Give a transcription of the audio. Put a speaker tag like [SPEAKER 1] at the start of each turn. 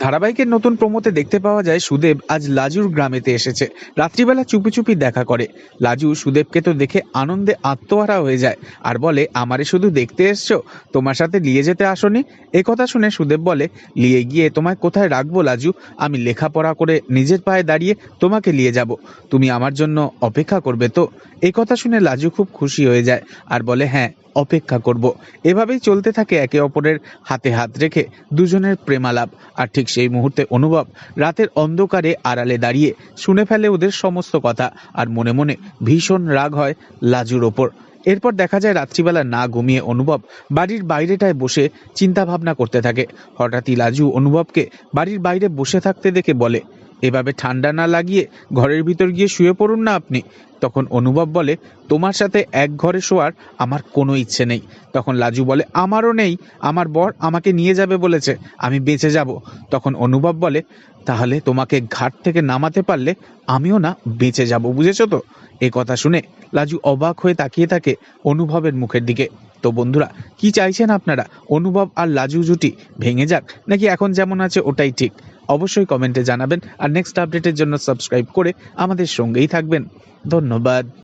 [SPEAKER 1] ধারাবাহিকের নতুন প্রমোতে দেখতে পাওয়া যায় সুদেব আজ লাজুর গ্রামেতে এসেছে। রাত্রিবেলা চুপি চুপি দেখা করে। লাজু সুদেবকে তো দেখে আনন্দে আত্মহারা হয়ে যায় আর বলে, আমারে শুধু দেখতে এসছো? তোমার সাথে নিয়ে যেতে আসনি? এ কথা শুনে সুদেব বলে, নিয়ে গিয়ে তোমায় কোথায় রাখব লাজু? আমি লেখাপড়া করে নিজের পায়ে দাঁড়িয়ে তোমাকে নিয়ে যাব। তুমি আমার জন্য অপেক্ষা করবে তো? এই কথা শুনে লাজু খুব খুশি হয়ে যায় আর বলে হ্যাঁ অপেক্ষা করব। এভাবেই চলতে থাকে একে অপরের হাতে হাত রেখে দুজনের প্রেমালাপ। আর ঠিক সেই মুহূর্তে অনুভব রাতের অন্ধকারে আড়ালে দাঁড়িয়ে শুনে ফেলে ওদের সমস্ত কথা। আর মনে মনে ভীষণ রাগ হয় লাজুর ওপর। এরপর দেখা যায় রাত্রিবেলা না ঘুমিয়ে অনুভব বাড়ির বাইরেটায় বসে চিন্তা ভাবনা করতে থাকে। হঠাৎই লাজু অনুভবকে বাড়ির বাইরে বসে থাকতে দেখে বলে এভাবে ঠান্ডা না লাগিয়ে ঘরের ভিতর গিয়ে শুয়ে পড়ুন না আপনি। তখন অনুভব বলে, তোমার সাথে এক ঘরে শোয়ার আমার কোনো ইচ্ছে নেই। তখন লাজু বলে, আমারও নেই। আমার বর আমাকে নিয়ে যাবে বলেছে। আমি বেঁচে যাব। তখন অনুভব বলে, তাহলে তোমাকে ঘাট থেকে নামাতে পারলে আমিও না বেঁচে যাব, বুঝেছ তো? এ কথা শুনে লাজু অবাক হয়ে তাকিয়ে থাকে অনুভবের মুখের দিকে। তো বন্ধুরা, কি চাইছেন আপনারা? অনুভব আর লাজু জুটি ভেঙে যাক, নাকি এখন যেমন আছে ওটাই ঠিক? অবশ্যই কমেন্টে জানাবেন, আর নেক্সট আপডেটের জন্য সাবস্ক্রাইব করে আমাদের সঙ্গেই থাকবেন। ধন্যবাদ।